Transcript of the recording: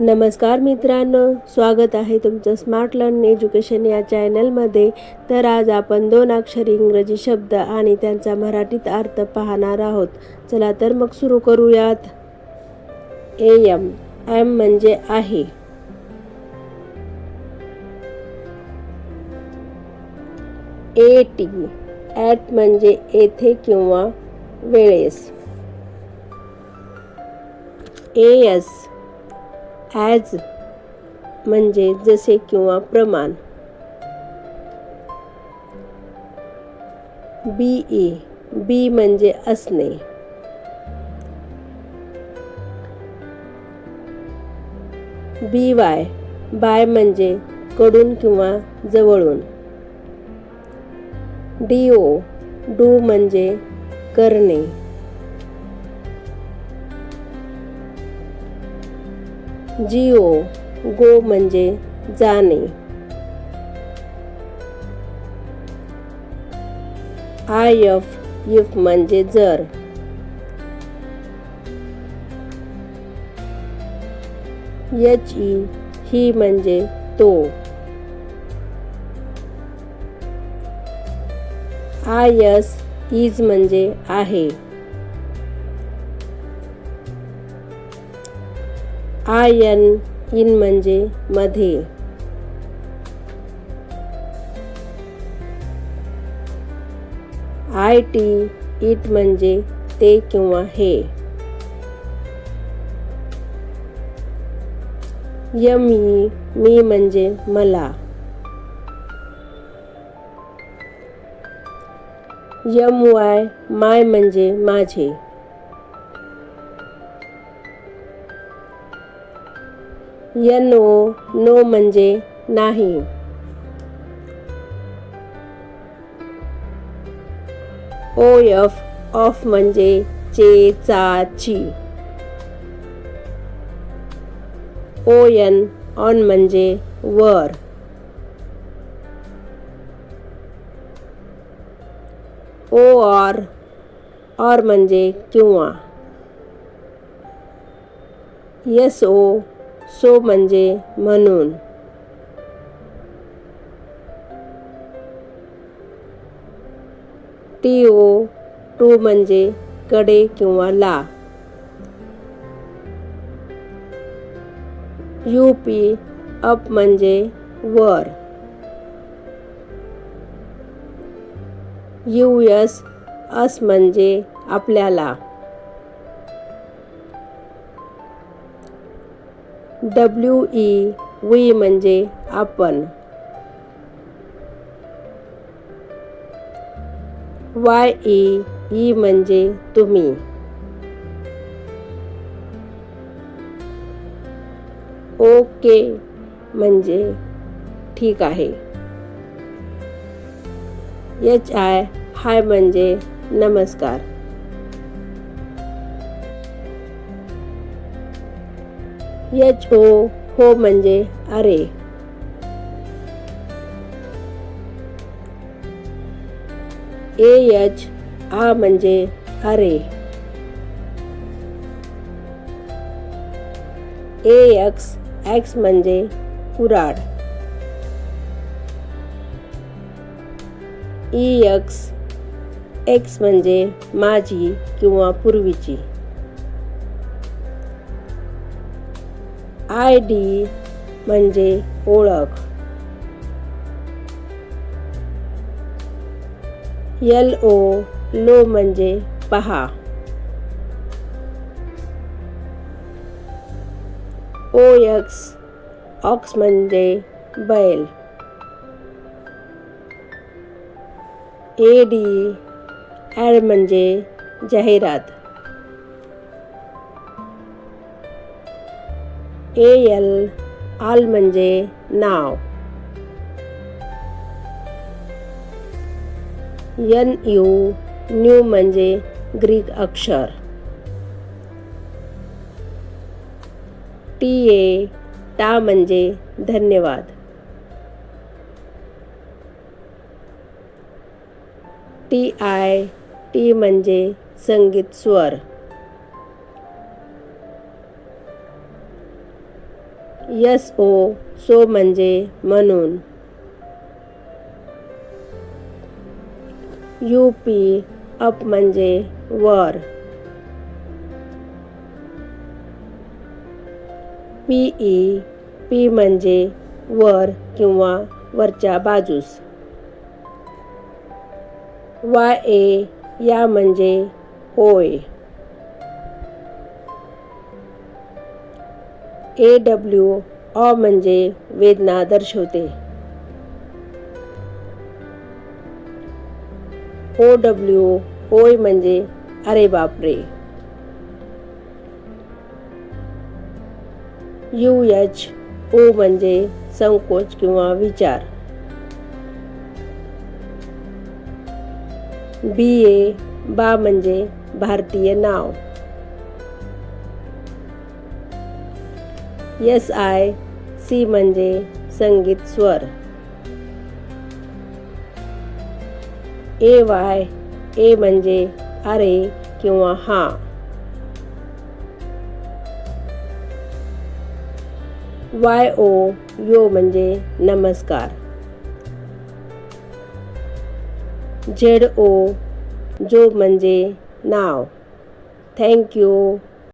नमस्कार मित्रांनो स्वागत आहे तुमचं स्मार्ट लर्न एज्युकेशन या चॅनलमध्ये तर आज आपण दोन अक्षरी इंग्रजी शब्द आणि त्यांचा मराठीत अर्थ पाहणार आहोत. चला तर मग सुरू करूयात. ए एम एम म्हणजे आहे. ए टी ॲट म्हणजे येथे किंवा वेळेस. ए एस ॲज म्हणजे जसे किंवा प्रमाण. बी ई बी म्हणजे असणे. बी वाय बाय म्हणजे कडून किंवा जवळून. डी ओ डू म्हणजे करणे. जिओ गो म्हणजे जाणे. आय एफ इफ म्हणजे जर. एच ई ही म्हणजे तो. आय एस इज म्हणजे आहे. आय इन म्हणजे मध्ये आय टी इट म्हणजे ते किंवा हे. यम ई मी म्हणजे मला. यम वाय माय म्हणजे माझे. एन ओ नो म्हणजे नाही. ओ, एफ़, ऑफ़ म्हणजे चे, चा, ची. ओ, एन, ऑन म्हणजे वर. ओ ऑर ऑर म्हणजे किंवा. एस, ओ सो म्हणजे म्हणून. टी ओ टू म्हणजे कडे किंवा ला. यू पी अप म्हणजे वर. यू एस अस म्हणजे आपल्याला. डब्ल्यू ई वी म्हणजे आपण. वाय ई ई म्हणजे तुम्ही. ओके, म्हणजे ठीक आहे. एच आय हाय म्हणजे नमस्कार. एच ओ हो म्हणजे अरे. ए एच आ म्हणजे अरे. ए एक्स एक्स म्हणजे कुराड ई एक्स एक्स म्हणजे माझी किंवा पूर्वीची. आय डी म्हणजे ओळख. एल ओ लो म्हणजे पहा. ओ एक्स ऑक्स म्हणजे बैल. ए डी ॲड म्हणजे जाहिरात. ए एल आल म्हणजे नाव. एन यू न्यू म्हणजे ग्रीक अक्षर. टी ए टा म्हणजे धन्यवाद. टी आय टी म्हणजे संगीत स्वर. यस ओ सो म्हणजे म्हणून. यू पी अप म्हणजे वर. पी ई पी म्हणजे वर किंवा वरच्या बाजूस. वाय ए या म्हणजे होय. ए डब्ल्यू ऑ म्हणजे वेदना दर्शवते. ओ डब्ल्यू ओय म्हणजे अरे बापरे. यू एच ओ म्हणजे संकोच किंवा विचार. बी ए बा म्हणजे भारतीय नाव. एस आय सी म्हणजे संगीत स्वर. ए वाय, ए म्हणजे अरे किंवा हा. वाय ओ, यो म्हणजे नमस्कार. झेड ओ, जो म्हणजे नाव. थँक्यू